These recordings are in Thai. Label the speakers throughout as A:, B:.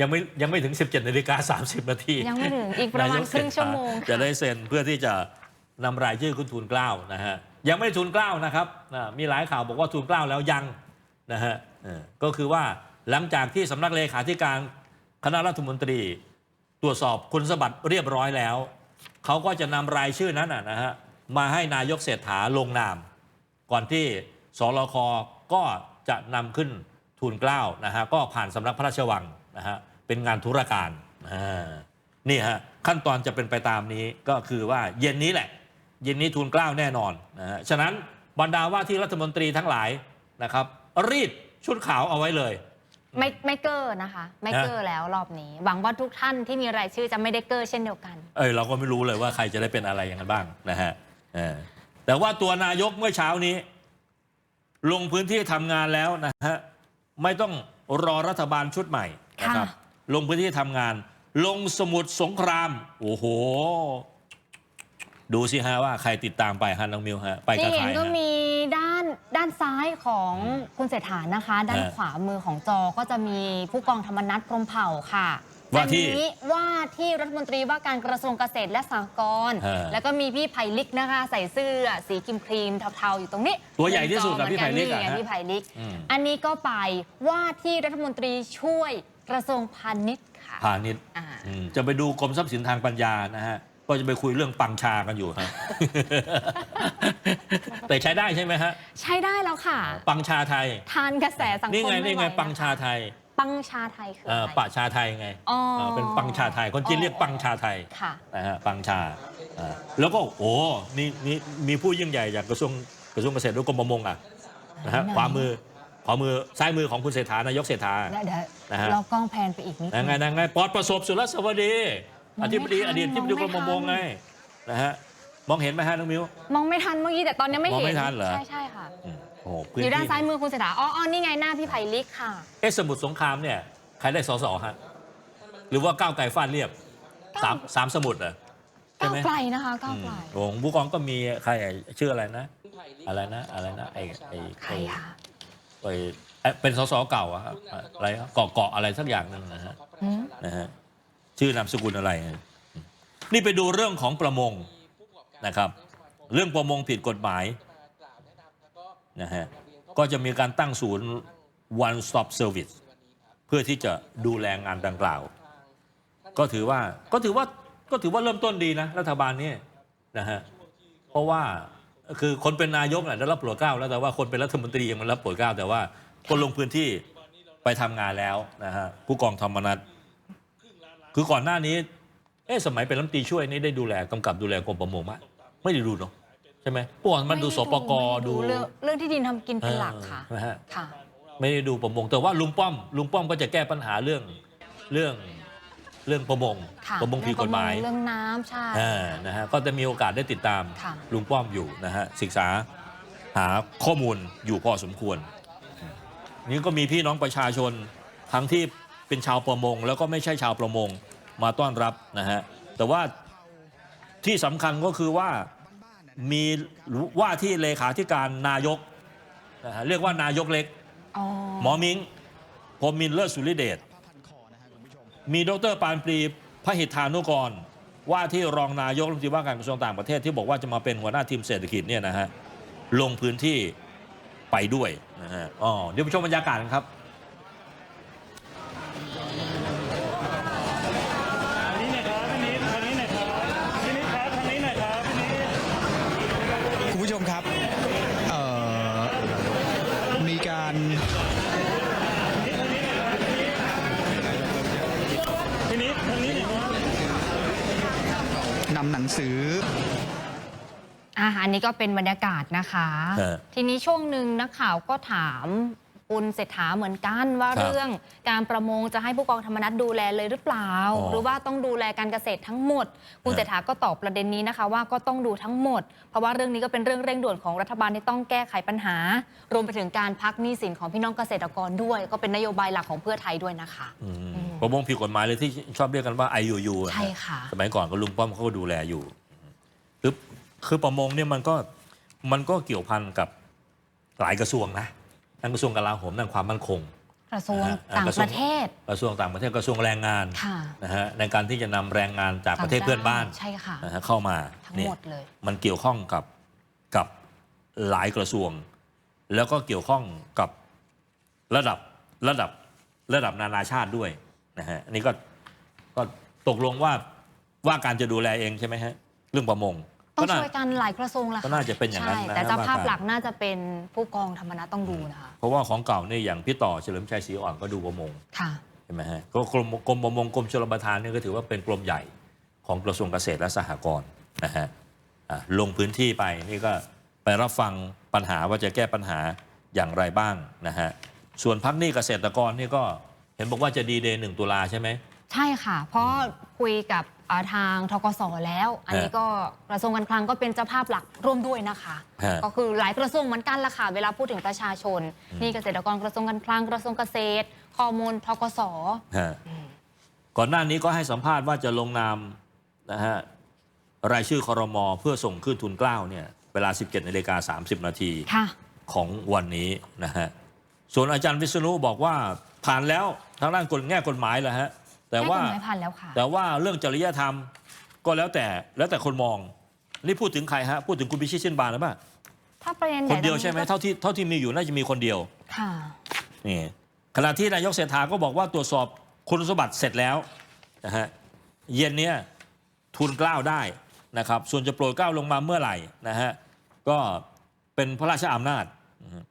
A: ยังไม่ยังไม่ถึง 17นาฬิกา30นาที
B: ยังไม่ถึงอีกประมาณ
A: นย
B: ครึ่งชั่วโมง
A: จะ
B: ค่ะ
A: ได้เซ็นเพื่อที่จะนำรายชื่อคุณทูลเกล้านะฮะยังไม่ได้ทูลเกล้านะครับอ่ามีหลายข่าวบอกว่าทูลเกล้าแล้วยังนะฮะเออก็คือว่าหลังจากที่สำนักเลขาธิการคณะรัฐมนตรี ตรวจสอบคุณสมบัติเรียบร้อยแล้ว เขาก็จะนำรายชื่อนั้นนะนะฮะมาให้นายกเศรษฐาลงนาม ก่อนที่สรคก็จะนำขึ้นทูลเกล้านะฮะก็ผ่านสำนักพระราชวังนะฮะ เป็นงานธุรการอ่านี่ฮะขั้นตอนจะเป็นไปตามนี้ก็คือว่าเย็นนี้แหละ เย็นนี้ทูลเกล้าแน่นอนนะฮะฉะนั้นบรรดาว่าที่รัฐมนตรีทั้งหลายนะครับ รีดชุดขาวเอาไว้เลย
B: ไม่ไม่เกอร์นะคะ ไม่เกอร์แล้วรอบนี้ หวังว่าทุกท่านที่มีรายชื่อจะไม่ได้เกอร์เช่นเดียวกัน
A: เอ้ยเราก็ไม่รู้เลยว่าใครจะได้เป็นอะไรอย่างนั้นบ้างนะฮะเออแต่ว่าตัวนายกเมื่อเช้านี้ ลงพื้นที่ทำงานแล้วนะฮะไม่ต้องรอรัฐบาลชุดใหม่นะครับ
B: ค่ะ
A: ลงพื้นที่ทำงาน ลงสมุดสงคราม โอ้โห ดูสิฮะว่าใครติดตามไปฮะน้องมิวฮะไปกับ
B: ที่
A: ใค
B: เห็
A: ร
B: นก็
A: ฮะ
B: มีด้านด้านซ้ายของคุณเศรษฐานะคะ ด้าน
A: ฮะ
B: ขวามือของจอก็จะมีผู้กองธรรมนัฐพรหมเผ่าค่ะ
A: ว่าที่
B: จะมีว่าที่รัฐมนตรีว่าการกระทรวงเกษตรและสหกรณ์
A: ฮะ
B: แล้วก็มีพี่ไผ่ลิกนะคะ ใส่เสื้อสีครีมครีมๆเทาๆอยู่ตรงนี้
A: ตัวใหญ่ที่สุดอะพี่ไผ่ลิกอะ
B: นี่ไง
A: ฮะ
B: พี่ไผ่ลิก
A: อืม
B: อันนี้ก็ไปว่าที่รัฐมนตรีช่วย กระทรวงพาณิชย์ค่ะ
A: พาณิชย์
B: อ่า
A: อืมจะไปดูกรมทรัพย์สินทางปัญญานะฮะ ก็จะไปคุยเรื่องปังชากันอยู่ฮะ แต่ใช้ได้ใช่ไหมฮะ
B: ใช้ได้แล้วค่ะ
A: ปังชาไทย
B: ทานกระแสสังคม
A: นี่ไง
B: ม่
A: นี่ไง
B: หว
A: ปังชาไทย
B: ปังชาไทยคือ
A: เอ่อ
B: อะไร
A: ปะชาไทยไง
B: อ๋อ
A: เอ่อเป็นปังชาไทย คนจีนเรียกปังชาไทย
B: ค่ะ
A: นะฮะปังชาเอ่อแล้วก็โอ้นี่นี่มีผู้ยิ่งใหญ่จากกระทรวงกระทรวงเกษตรและกรมประมงอะนะฮะ
B: ไหน
A: ขวามือ ขวามือซ้ายมือของคุณเศรษฐานายกเศรษฐา
B: เดี๋ยวเดี๋ยว
A: นะฮะ
B: เรากล้องแพนไปอีกนิด
A: นะไง
B: นึง
A: นะไงปลอดประสบสุรสวัสดี
B: ม
A: อ
B: องไม่
A: ธิบดี
B: ทัน
A: อดีตที่บดีกรมประมง
B: มองไม่
A: ไง
B: ทัน
A: นะฮะมองเห็นไหมฮะน้องมิว
B: มองไม่ทันเมื่อกี้แต่ตอนนี้ไม่
A: มอง
B: เห็น
A: ไม่ทันเหรอ
B: ใช่ใช่ค่ะ
A: อืมโอ้โหพื้
B: อยู่ด้าน
A: ที่
B: ซ้ายมือคุณเศรษฐาอ๋ออ๋อนี่ไงหน้าพี่ไผ่ลิกค่ะ
A: เอะสมุทรสงครามเนี่ยใครได้สสฮะหรือว่าก้าวไกลฟาดเรียบสามสามสมุทรเหรอใช่
B: ก้าว
A: ไหม
B: ไกลนะคะก้าวไกล
A: โอ้โหผู้กองก็มีใครชื่ออะไรนะ อะไรนะอะไรนะไอ้ไอ้
B: ใคร
A: ไอ้
B: คะ
A: ไอ้ไอ้เป็นสสเก่าอะครับอะไรเกาะเกาะอะไรสักอย่างหนึ่งนะฮะ
B: หืม
A: นะฮะชื่อนามสกุลอะไรฮะนี่ไปดูเรื่องของประมงนะครับ เรื่องประมงผิดกฎหมายนะฮะก็จะมีการตั้งศูนย์ one stop service เพื่อที่จะดูแลงานดังกล่าว ก็ถือว่าก็ถือว่าก็ถือว่าเริ่มต้นดีนะ รัฐบาลนี้นะฮะเพราะว่า คือคนเป็นนายกน่ะได้รับโปรดเกล้าแล้วแต่ว่าคนเป็นรัฐมนตรียังไมันรับโปรดเกล้าแต่ว่าคนลงพื้นที่ไปทำงานแล้วนะฮะผู้กองธรรมนัฐคือก่อนหน้านี้ เอ๊ะสมัยเป็นรัฐมนตรีช่วยนี่ได้ดูแลกำกับดูแลกรมประมงไหมไม่ได้ดูเนาะใช่ไหมพวกมันดูสปกดู
B: เรื่องเรื่องที่ดินทำกินเป็นหลักค่ะ
A: เออนะฮะ
B: ค่ะ
A: ไม่ได้ดูประมงแต่ว่าลุงป้อมลุงป้อมก็จะแก้ปัญหาเรื่องเรื่อง เรื่องประมง
B: ค่ะ
A: ประมงผิดกฎหมาย
B: เรื่องน้ำใช่
A: อ่านะฮะก็จะมีโอกาสได้ติดตาม
B: ค่ะ
A: ลุงป้อมอยู่นะฮะศึกษาหาข้อมูลอยู่พอสมควรนี่ก็มีพี่น้องประชาชนทั้งที่เป็นชาวประมง แล้วก็ไม่ใช่ชาวประมงมาต้อนรับนะฮะแต่ว่าที่สำคัญก็คือว่ามีว่าที่เลขาธิการนายกนะฮะเรียกว่านายกเล็ก
B: อ๋อ
A: หมอมิงพรหมมินทร์เลิศสุริเดช มีดรปานปรีพะหิทธานุกร ว่าที่รองนายกรัฐมนตรีว่าการกระทรวงต่างประเทศที่บอกว่าจะมาเป็นหัวหน้าทีมเศรษฐกิจเนี่ยนะฮะลงพื้นที่ไปด้วยนะฮะอ๋อเดี๋ยวไปชมบรรยากาศกัน
C: ครับ
D: นำหนังสือ
B: อะอันนี้ก็เป็นบรรยากาศนะคะ
A: ฮะ
B: ทีนี้ช่วงหนึ่งนักข่าวก็ถาม คุณเศรษฐาเหมือนกันว่า
A: ครับ
B: เรื่องการประมงจะให้ผู้กองธรรมนัฐดูแลเลยหรือเปล่า
A: อ๋อ
B: หรือว่าต้องดูแลการเกษตรทั้งหมด คุณ
A: ฮะ
B: เศรษฐาก็ตอบประเด็นนี้นะคะว่าก็ต้องดูทั้งหมด เพราะว่าเรื่องนี้ก็เป็นเรื่องเร่งด่วนของรัฐบาลที่ต้องแก้ไขปัญหา รวมไปถึงการพักหนี้สินของพี่น้องเกษตรกรด้วย ก็เป็นนโยบายหลักของเพื่อไทยด้วยนะคะ
A: อืม
B: อืม
A: ประมงผิดกฎหมายเลยที่ชอบเรียกกันว่า IUU อะ
B: ใช่ค่ะ
A: สมัยก่อนก็ลุงป้อมเขาก็ดูแลอยู่คือคือประมงเนี่ยมันก็มันก็เกี่ยวพันกับหลายกระทรวงนะ ทั้งกระทรวงกลาโหมทั้งความมั่นคง
B: กระทรวง
A: นะฮะ
B: ต่าง
A: กระทรวง
B: ประเทศ
A: กระทรวงต่างประเทศกระทรวงแรงงาน
B: ค่ะ
A: นะฮะในการที่จะนำแรงงานจากประเทศเพื่อนบ้าน
B: ใช่ค่ะ
A: นะฮะเข้ามา
B: ทั้ง
A: เนี่
B: ห
A: ย
B: มดเลย
A: มันเกี่ยวข้องกับกับหลายกระทรวง แล้วก็เกี่ยวข้องกับระดับระดับระดับนานาชาติด้วยนะฮะอันนี้ก็ก็ตกลงว่าว่าการจะดูแลเองใช่ไหมฮะเรื่องประมง
B: ต้อง
A: ก็น่า
B: ช่วยกันหลายกระทรวงละ
A: ก็
B: ค่ะ
A: น่าจะเป็นอย่างนั้น
B: ใช่
A: นะ
B: แต่เจ้า
A: ว่า
B: ภาพ
A: การ
B: หลักน่าจะเป็นผู้กองธรรมนัฐต้องดูนะคะ
A: เพราะว่าของเก่าเนี่ยอย่างพี่ต่อเฉลิมชัยศรีอ่อนก็ดูประมง
B: ค่ะ
A: ใช่ไหมฮะก็กรมกรมประมงกรมชลประทานเนี่ยก็ถือว่าเป็นกรมใหญ่ของกระทรวงเกษตรและสหกรณ์นะฮะอะลงพื้นที่ไปนี่ก็ไปรับฟังปัญหาว่าจะแก้ปัญหาอย่างไรบ้างนะฮะส่วนพักหนี้เกษตรกรนี่ก็เห็นบอกว่าจะดีเดย์หนึ่งตุลาใช่ไหม
B: ใช่ค่ะ เพราะคุยกับอ่า ทางทกสแล้ว อันนี้
A: ฮะ
B: ก็กระทรวงการคลังก็เป็นเจ้าภาพหลักร่วมด้วยนะคะ
A: ฮะ
B: ก็คือหลายกระทรวงเหมือนกันละค่ะ เวลาพูดถึงประชาชน นี่เกษตรกรกระทรวงการคลังกระทรวงเกษตรข้อมูลทกส
A: ฮะก่อนหน้านี้ก็ให้สัมภาษณ์ว่าจะลงนามนะฮะรายชื่อคอรมอเพื่อส่งขึ้นทุนเกล้าเนี่ยเวลา 17นาฬิกา30 นาที
B: ค่ะ
A: ของวันนี้นะฮะส่วนอาจารย์วิษณุบอกว่าผ่านแล้วทางด้านกฎแง่กฎหมายแหละฮะ แต่
B: แก้
A: ว่าก
B: ฎหมายผ่านแล้วค่ะ
A: แต่ว่าเรื่องจริยธรรมก็แล้วแต่แล้วแต่คนมอง นี่พูดถึงใครฮะพูดถึงคุณพิชิตชินบานหรือเปล่า
B: ถ้าประเด็น
A: คนเดียวใช่ไหม
B: ก็
A: เท่าที่เท่าที่มีอยู่น่าจะมีคนเดียว
B: ค่ะ
A: นี่ขณะที่นายกเศรษฐาก็บอกว่าตรวจสอบคุณสมบัติเสร็จแล้วนะฮะเย็นเนี้ยทุนเกล้าได้นะครับ ส่วนจะโปรดเกล้าลงมาเมื่อไหร่นะฮะก็เป็นพระราชอำนาจนะฮะ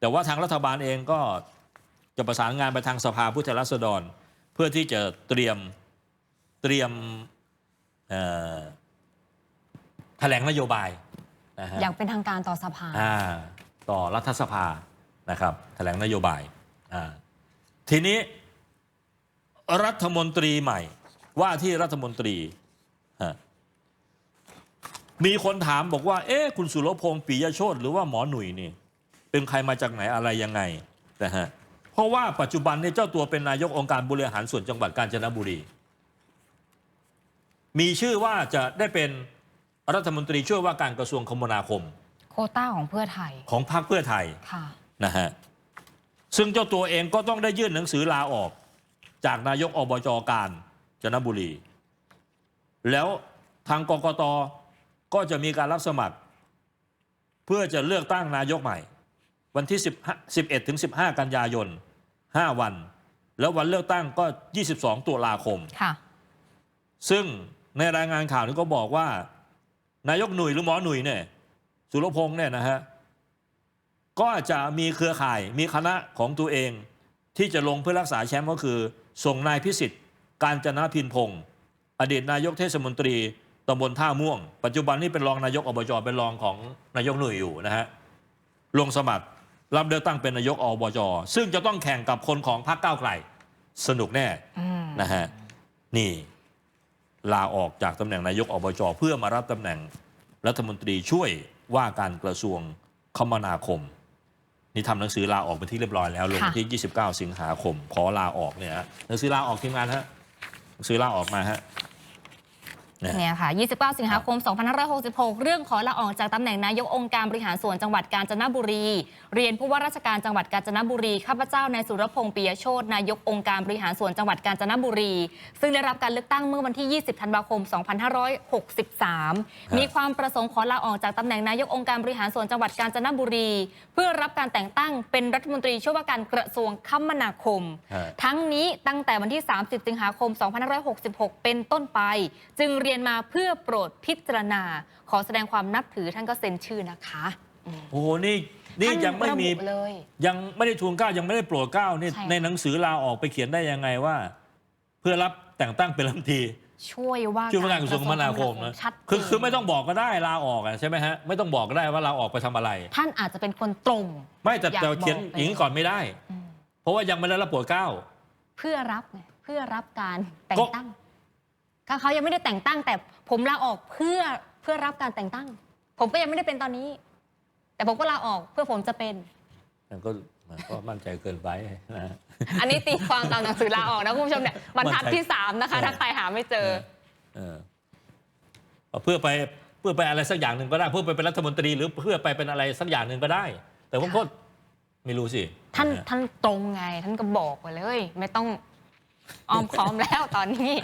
A: แต่ว่าทางรัฐบาลเองก็จะประสานงานไปทางสภาผู้แทนราษฎรเพื่อที่จะเตรียมเตรียมเอ่อแถลงนโยบายนะฮะ
B: อย่างเป็นทางการต่อสภา
A: อ่าต่อรัฐสภานะครับแถลงนโยบายอ่าทีนี้รัฐมนตรีใหม่ ว่าที่รัฐมนตรีฮะมีคนถามบอกว่า เอ๊ะคุณสุรพงศ์ปิยโชตหรือว่าหมอหนุ่ยนี่ เป็นใครมาจากไหนอะไรยังไงนะฮะเพ ราะว่าปัจจุบันเนี่ยเจ้าตัวเป็นนายกองค์การบริหารส่วนจังหวัดกาญจนบุรี มีชื่อว่าจะได้เป็นรัฐมนตรีช่วยว่าการกระทรวงคมนาคม
B: โควต้าของเพื่อไทย
A: ของพรรคเพื่อไทย
B: ค่ะ
A: นะฮะซึ่งเจ้าตัวเองก็ต้องได้ยื่นหนังสือลาออก จากนายกอบจการจนบุรี แล้วทางกกตก็จะมีการรับสมัคร เพื่อจะเลือกตั้งนายกใหม่ วันที่10 11ถึง15 กันยายน 5 วัน แล้ววันเลือกตั้งก็ 22 ตุลาคม
B: ค่ะ
A: ซึ่งในรายงานข่าวนี้ก็บอกว่า นายกหนุ่ยหรือหมอหนุ่ยเนี่ยสุรพงษ์เนี่ยนะฮะก็จะมีเครือข่ายมีคณะของตัวเอง ที่จะลงเพื่อรักษาแชมป์ก็คือ ส่งนายพิสิทธิ์การจนะพินพงศ์อดีตนายกเทศมนตรีตำบลท่าม่วง ปัจจุบันนี้เป็นรองนายกอบจเป็นรองของนายกหนุ่ยอยู่นะฮะลงสมัคร รับเลือกตั้งเป็นนายกอบจซึ่งจะต้องแข่งกับคนของพรรคก้าวไกล สนุกแน่
B: อืม
A: นะฮะนี่ลาออกจากตำแหน่งนายกอบจเพื่อมารับตำแหน่งรัฐมนตรีช่วยว่าการกระทรวงคมนาคม นี่ทำหนังสือลาออกเป็นที่เรียบร้อยแล้วลงวันที่ 29 สิงหาคม ขอลาออกเนี่ยฮะหนังสือลาออกทีมงานฮะหนังสือลาออกมาฮะ เนี่ย
B: เนี่ยค่ะ 29 สิงหาคม 2566 เรื่องขอลาออกจากตำแหน่งนายกองค์การบริหารส่วนจังหวัดกาญจนบุรี เรียนผู้ว่าราชการจังหวัดกาญจนบุรี ข้าพเจ้านายสุรพงษ์ปิยโชตนายกองค์การบริหารส่วนจังหวัดกาญจนบุรี ซึ่งได้รับการเลือกตั้งเมื่อวันที่ 20 ธันวาคม 2563 มีความประสงค์ขอลาออกจากตำแหน่งนายกองค์การบริหารส่วนจังหวัดกาญจนบุรี เพื่อรับการแต่งตั้งเป็นรัฐมนตรีช่วยว่าการกระทรวงคมนาคม
A: ฮะ
B: ทั้งนี้ตั้งแต่วันที่ 30 สิงหาคม 2566 เป็นต้นไป จึงเรียนมาเพื่อโปรดพิจารณา ขอแสดงความนับถือท่านก็เซ็นชื่อนะคะ
A: โอ้โหนี่นี่
B: ท่า
A: ยังไม่มี
B: ระบุเลย
A: ยังไม่ได้ทูลเกล้ายังไม่ได้โปรดเกล้านี่
B: ใช่
A: ในหนังสือลาออกไปเขียนได้ยังไงว่า เพื่อรับแต่งตั้งเป็นรัฐมนตรี
B: ช่วยว่า
A: ช่วยว่าการกระทรวงคมนาคมนะ
B: ชัดเจน
A: คือคือไม่ต้องบอกก็ได้ลาออกอะใช่ไหมฮะไม่ต้องบอกก็ได้ว่าลาออกไปทำอะไร
B: ท่านอาจจะเป็นคนตรง
A: ไม่แต่
B: อยาก
A: แต่เขียน
B: บอกไป
A: อย่างนี้ก่อนไม่ได้
B: อืม
A: เพราะว่ายังไม่ได้รับโปรดเกล้า
B: เพื่อรับไงเพื่อรับการแต่
A: ก็
B: งตั้ง ก็เขายังไม่ได้แต่งตั้ง แต่ผมลาออกเพื่อเพื่อรับการแต่งตั้ง ผมก็ยังไม่ได้เป็นตอนนี้ แต่ผมก็ลาออกเพื่อผมจะเป็น
A: มันก็มันก็มั่นใจเกินไปนะฮะ
B: อันนี้ตีความตามหนังสือลาออกนะคุณผู้ชมเนี่ยบรรทัดที่3นะคะ
A: เออ
B: ถ้าใครหาไม่เจอ
A: เออเอาเพื่อไปเพื่อไปอะไรสักอย่างหนึ่งก็ได้เพื่อไปเป็นรัฐมนตรีหรือเพื่อไปเป็นอะไรสักอย่างหนึ่งก็ได้ แต่ว่าก็ไม่รู้สิ
B: ท่านะ
A: ฮะ
B: ท่านตรงไง ท่านก็บอกไปเลย ไม่ต้องอ้อมค้อมแล้วตอนนี้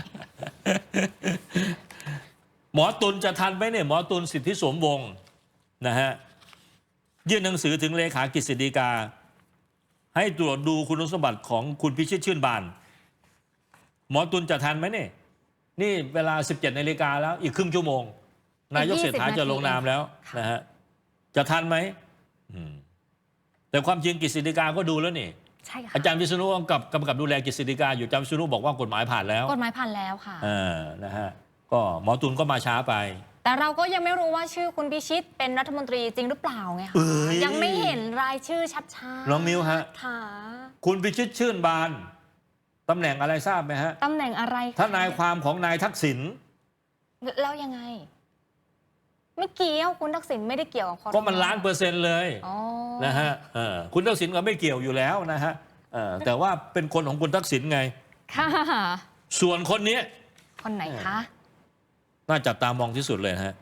A: หมอตุลจะทันไหมเนี่ยหมอตุลสิทธิสมวงศ์นะฮะยื่นหนังสือถึงเลขากฤษฎีกา ให้ตรวจดูคุณสมบัติของคุณพิชิตชื่นบาน หมอตุลจะทันไหมเนี่ยนี่เวลา 17นาฬิกาแล้วอีกครึ่งชั่วโมง นายก
B: 20
A: เศรษฐา
B: นาที
A: จะลงนามแล้ว
B: ค่ะ
A: นะฮะจะทันไหมอืมแต่ความจริงกฤษฎีกาก็ดูแล้วนี่
B: ใช่ค่ะ
A: อาจารย์วิษณุกำกับกำกับดูแลกฤษฎีกาอยู่อาจารย์วิษณุบอกว่ากฎหมายผ่านแล้ว
B: กฎหมายผ่านแล้วค่ะ
A: อ่านะฮะก็หมอตุลก็มาช้าไป
B: แต่เราก็ยังไม่รู้ว่าชื่อคุณพิชิตเป็นรัฐมนตรีจริงหรือเปล่าไงคะ
A: เอ้ย
B: ยังไม่เห็นรายชื่อชัดๆ
A: น้องมิ้วฮะ
B: ค่ะ
A: คุณพิชิตชื่นบานตำแหน่งอะไรทราบไหมฮะ
B: ตำแหน่งอะไรคะ
A: ทนายความของนายทักษิณ
B: แล้วยังไง ไม่เกี่ยวคุณทักษิณไม่ได้เกี่ยวกับคอร
A: ก็มันล้านเปอร์เซ็นต์เลย
B: อ๋อ
A: นะฮะเออคุณทักษิณก็ไม่เกี่ยวอยู่แล้วนะฮะเออแต่ว่าเป็นคนของคุณทักษิณไง
B: ค่ะ
A: ส่วนคนนี้
B: คนไหนคะ
A: น่าจับตามองที่สุดเลยนะฮะ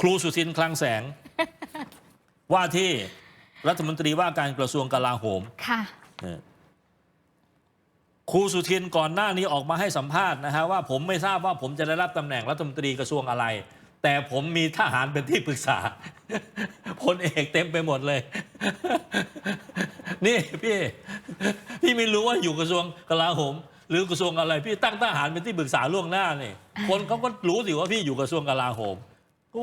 A: ครูสุทินคลังแสง ว่าที่รัฐมนตรีว่าการกระทรวงกลาโหม
B: ค่ะ
A: เออครูสุทินก่อนหน้านี้ออกมาให้สัมภาษณ์นะฮะว่าผมไม่ทราบว่าผมจะได้รับตำแหน่งรัฐมนตรีกระทรวงอะไร แต่ผมมีทหารเป็นที่ปรึกษาพลเอกเต็มไปหมดเลย นี่พี่ พี่ไม่รู้ว่าอยู่กระทรวงกลาโหม หรือกระทรวงอะไร พี่ตั้งทหารเป็นที่ปรึกษาล่วงหน้านี่คนเขาก็รู้สิว่าพี่อยู่กระทรวงกลาโหม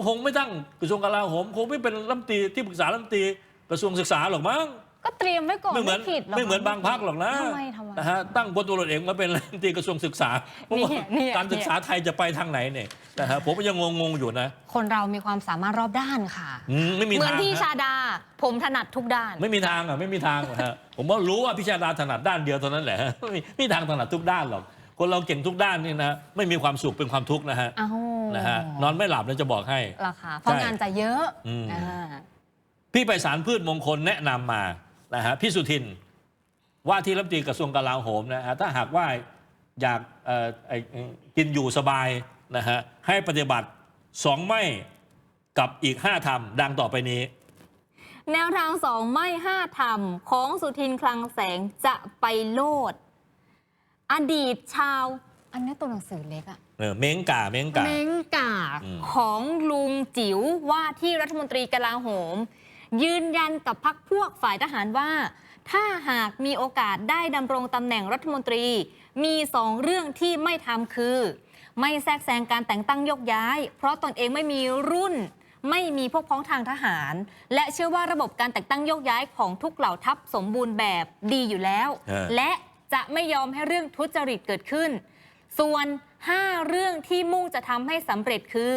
A: คงไม่ตั้งกระทรวงกลาโหม คงไม่เป็นรัฐมนตรีที่ปรึกษารัฐมนตรีกระทรวงศึกษาหรอกมั้ง
B: ก็เตรียมไว้ก่อน
A: ไม่เหมือน
B: ผิดร
A: ไม่เหมือนบางพักหรอกนะ
B: ทำไมทำไม
A: นะฮะตั้งพลตำรวจเอกมาเป็นรัฐมนตรีกระทรวงศึกษาเพราะว่า
B: เนี่ยเนี่ย
A: การศึกษาไทยจะไปทางไหนเนี่ยนะฮะผมก็ยังงงๆอยู่นะ
B: คนเรามีความสามารถรอบด้านค่ะ
A: อืมไม่มี
B: เหมือ
A: ทานง
B: พี่
A: ฮะ
B: ชาดา ผมถนัดทุกด้าน
A: ไม่มีทางอะไม่มีทางหรอกฮะผมว่ารู้ว่าพิชาดาถนัดด้านเดียวเท่านั้นแหละไม่มีไม่มีทางถนัดทุกด้านหรอกคนเราเก่งทุกด้านนี่นะไม่มีความสุขเป็นความทุกข์นะฮะ
B: เอ้า
A: นะฮะนอนไม่หลับนะจะบอกให้
B: เหรอคะเพราะ
A: ใช่
B: งานจะเยอะ
A: อืม
B: อ่า
A: พี่ไปสารพืชมงคลแนะนำมา นะฮะพี่สุทิน ว่าที่รัฐมนตรีกระทรวงกลาโหมนะฮะถ้าหากว่าอยากเอ่อไอ้กินอยู่สบายนะฮะให้ปฏิบัติสองไม่กับอีกห้าทำดังต่อไปนี้
B: แนวทางสองไม่ห้าทำของสุทินคลังแสงจะไปโลด อดีตชาว อันนี้ตัวหนังสือเล็กอะ
A: เออเม้งกาเม้งกา
B: เม้งกา
A: อืม
B: ของลุงจิ๋วว่าที่รัฐมนตรีกลาโหม ยืนยันกับพักพวกฝ่ายทหารว่า ถ้าหากมีโอกาสได้ดำรงตำแหน่งรัฐมนตรี มีสองเรื่องที่ไม่ทำคือ ไม่แทรกแซงการแต่งตั้งยกย้าย เพราะตนเองไม่มีรุ่น ไม่มีพวกพ้องทางทหาร และเชื่อว่าระบบการแต่งตั้งยกย้ายของทุกเหล่าทัพสมบูรณ์แบบดีอยู่แล้ว
A: เออ
B: และจะไม่ยอมให้เรื่องทุจริตเกิดขึ้น ส่วน 5 เรื่องที่มุ่งจะทำให้สำเร็จคือ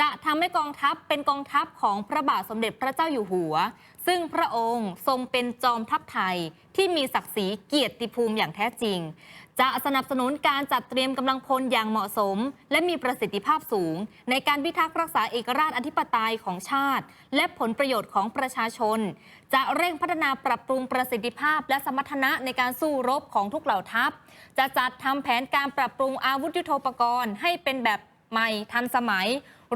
B: จะทำให้กองทัพเป็นกองทัพของพระบาทสมเด็จพระเจ้าอยู่หัว ซึ่งพระองค์ทรงเป็นจอมทัพไทยที่มีศักดิ์ศรีเกียรติภูมิอย่างแท้จริง จะสนับสนุนการจัดเตรียมกำลังพลอย่างเหมาะสม และมีประสิทธิภาพสูง ในการพิทักษ์รักษาเอกราชอธิปไตยของชาติ และผลประโยชน์ของประชาชน จะเร่งพัฒนาปรับปรุงประสิทธิภาพ และสมรรถนะในการสู้รบของทุกเหล่าทัพ จะจัดทำแผนการปรับปรุงอาวุธยุทโธปกรณ์ให้เป็นแบบ ใหม่ทันสมัย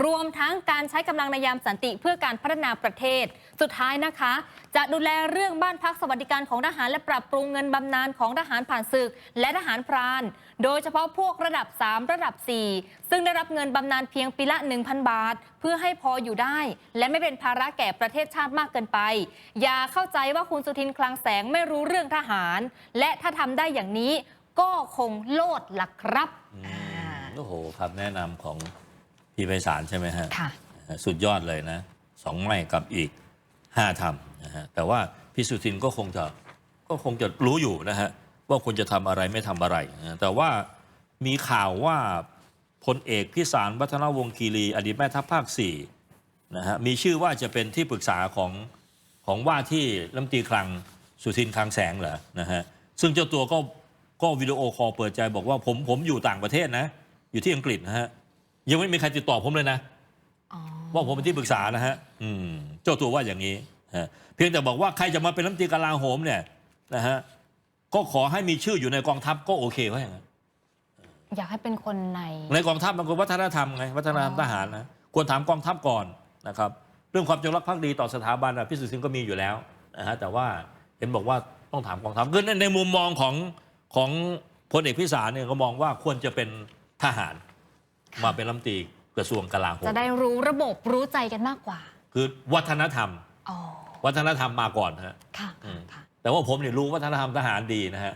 B: รวมทั้งการใช้กำลังในยามสันติเพื่อการพัฒนาประเทศ สุดท้ายนะคะ จะดูแลเรื่องบ้านพักสวัสดิการของทหารและปรับปรุงเงินบำนาญของทหารผ่านศึก และทหารพราน โดยเฉพาะพวกระดับ 3 ระดับ 4 ซึ่งได้รับเงินบำนาญเพียงปีละ 1,000 บาท เพื่อให้พออยู่ได้ และไม่เป็นภาระแก่ประเทศชาติมากเกินไป อย่าเข้าใจว่าคุณสุทินคลังแสงไม่รู้เรื่องทหาร และถ้าทำได้อย่างนี้ก็คงโลดล่ะครับ
A: โอ้โหครับแนะนำของพี่ไพศาลใช่ไหมฮะ
B: ค่ะ
A: สุดยอดเลยนะสองไม่กับอีกห้าทำนะฮะแต่ว่าพี่สุทินก็คงจะก็คงจะรู้อยู่นะฮะว่าควรจะทำอะไรไม่ทำอะไรนะแต่ว่ามีข่าวว่าพลเอกพิสารวัฒนวงศ์คีรี อดีตแม่ทัพภาคสี่นะฮะมีชื่อว่าจะเป็นที่ปรึกษาของของว่าที่รัฐมนตรีคลังสุทินคลังแสงเหรอนะฮะซึ่งเจ้าตัวก็ก็วิดีโอคอลเปิดใจบอกว่าผมผมอยู่ต่างประเทศนะ อยู่ที่อังกฤษนะฮะ ยังไม่มีใครติดต่อผมเลยนะ
B: อ๋อ
A: ว่าผมเป็นที่ปรึกษานะฮะอืมเจ้าตัวว่าอย่างนี้ฮะเพียงแต่บอกว่าใครจะมาเป็นรัฐมนตรีกลาโหมเนี่ยนะฮะก็ขอให้มีชื่ออยู่ในกองทัพก็โอเคว่าอย่างนั้น
B: อยากให้เป็นคนใน
A: ในกองทัพมันคือวัฒนธรรมไงวัฒนธรรม
B: อ๋อ
A: ทหารนะควรถามกองทัพก่อนนะครับ เรื่องความจงรักภักดีต่อสถาบันอะพี่สุสินก็มีอยู่แล้วนะฮะแต่ว่าเห็นบอกว่าต้องถามกองทัพคือในในมุมมองของของพลเอกพิสารเนี่ยก็มองว่าควรจะเป็น ทหารมาเป็นรัฐมนตรีกระทรวงกลาโหม
B: จะได้รู้ระบบรู้ใจกันมากกว่า
A: คือวัฒนธรรม
B: อ๋อ
A: วัฒนธรรมมาก่อนฮะ
B: ค่ะ
A: อืม
B: ค่ะ
A: แต่ว่าผมเนี่ยรู้วัฒนธรรมทหารดีนะฮะ